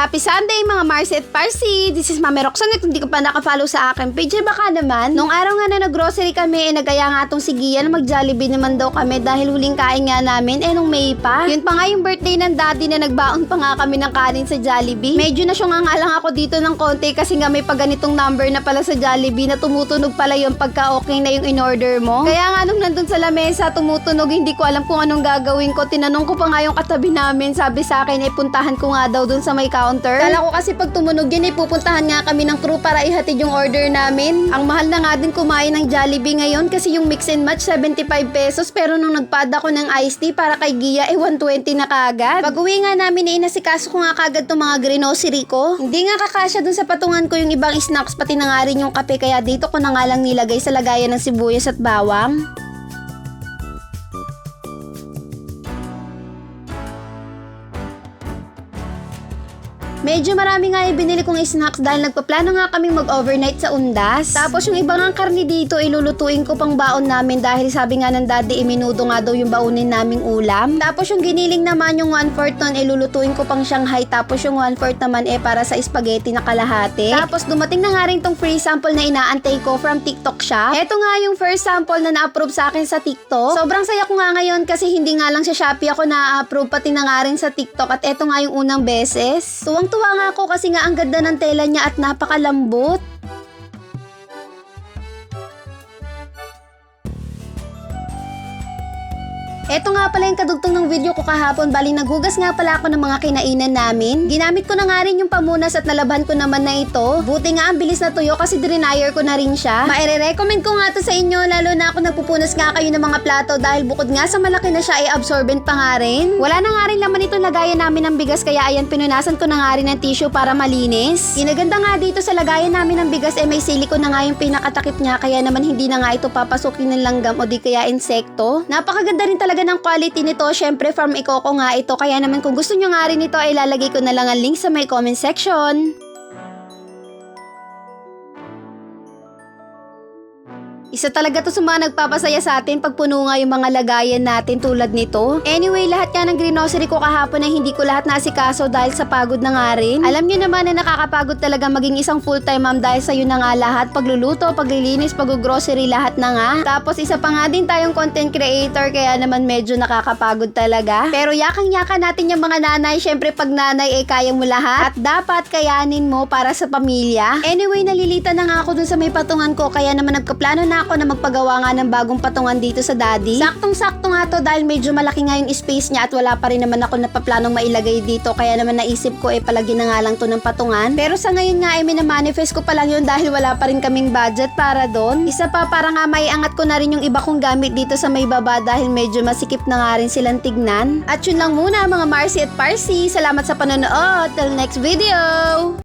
Happy Sunday mga Marcy at Parsi! This is Mami Roxanne at hindi ko pa nakafollow sa akin page. Eh, Baka naman, nung araw nga na nag-grocery kami, eh, nagaya nga tong si Gia na mag-Jollibee naman daw kami dahil huling kain nga namin, eh nung May pa. Yun pa nga yung birthday ng daddy na nagbaon pa nga kami ng kanin sa Jollibee. Medyo na nga lang ako dito ng konti kasi nga may paganitong number na pala sa Jollibee na tumutunog pala yung pagka okay na yung in-order mo. Kaya nga nung nandun sa lamesa, tumutunog, hindi ko alam kung anong gagawin ko. Tinanong ko pa nga yung katabi namin, sabi sa akin, eh puntahan ko nga daw dun sa may counter. Kala ko kasi pag tumunog yan, eh pupuntahan nga kami ng crew para ihatid yung order namin. Ang mahal na nga din kumain ng Jollibee ngayon kasi yung mix and match 75 pesos pero nung nagpad ako ng iced tea para kay Gia, eh 120 na kagad. Pag uwi nga namin, eh inasikaso ko nga kagad tong mga grocery ko. Hindi nga kakasya dun sa patungan ko yung ibang snacks pati na nga rin yung kape kaya dito ko na nga lang nilagay sa lagayan ng sibuyas at bawang. Medyo marami nga yung binili kong snacks dahil nagpaplano nga kami mag-overnight sa Undas. Tapos yung ibang ang karni dito, ilulutuin ko pang baon namin dahil sabi nga ng daddy, iminudo nga daw yung baunin naming ulam. Tapos yung giniling naman yung 1-4 nun, ilulutuin ko pang Shanghai. Tapos yung 1-4 naman eh para sa spaghetti na kalahati. Tapos dumating na nga rin tong free sample na inaantay ko from TikTok shop. Ito nga yung first sample na na-approve sa akin sa TikTok. Sobrang saya ko nga ngayon kasi hindi nga lang sa Shopee ako na-approve pati na nga rin sa TikTok at ito nga yung unang beses. Tuwang-tuwa nga ako kasi nga ang ganda ng tela niya at napakalambot. Eto nga pala yung kadugtong ng video ko kahapon. Bali, naghugas nga pala ako ng mga kinainan namin. Ginamit ko na nga rin yung pamunas at nalaban ko naman na ito. Buti nga ang bilis na tuyo kasi drenyer ko na rin siya. Maire-recommend ko nga to sa inyo lalo na ako nagpupunas nga kayo ng mga plato dahil bukod nga sa malaki na siya ay absorbent pa nga rin. Wala na nga rin laman ito lagayan namin ng bigas kaya ayan pinunasan ko na nga rin ng tissue para malinis. Ginaganda nga dito sa lagayan namin ng bigas eh may silikon na nga yung pinakatakip niya kaya naman hindi na nga ito papasukin ng langgam o di kaya insekto. Napakaganda rin talaga ng quality nito. Syempre, from Ikoko nga ito. Kaya naman kung gusto nyo nga rin ito, ay lalagay ko na lang ang link sa may comment section. Isa talaga to sa mga nagpapasaya sa atin pag puno nga yung mga lagayan natin tulad nito. Anyway, lahat nga ng grocery ko kahapon ay hindi ko lahat nasikaso dahil sa pagod na nga rin. Alam nyo naman na nakakapagod talaga maging isang full-time mom dahil sa'yo na nga lahat. Pagluluto, paglilinis, pag-grocery, lahat na nga. Tapos isa pa nga din tayong content creator kaya naman medyo nakakapagod talaga. Pero yakang-yaka natin yung mga nanay. Syempre pag nanay ay kaya mo lahat. At dapat kayanin mo para sa pamilya. Anyway, nalilita na nga ako dun sa may patungan ko kaya naman nagkaplano na ako na magpagawa nga ng bagong patungan dito sa daddy. Saktong-sakto nga to dahil medyo malaki nga yung space niya at wala pa rin naman ako napaplanong mailagay dito kaya naman naisip ko eh palagi na nga lang to ng patungan. Pero sa ngayon nga ay minamanifest ko pa lang yun dahil wala pa rin kaming budget para doon. Isa pa para nga may angat ko na rin yung iba kong gamit dito sa may baba dahil medyo masikip na nga rin silang tignan. At yun lang muna mga Marcy at Parsi. Salamat sa panonood. Till next video!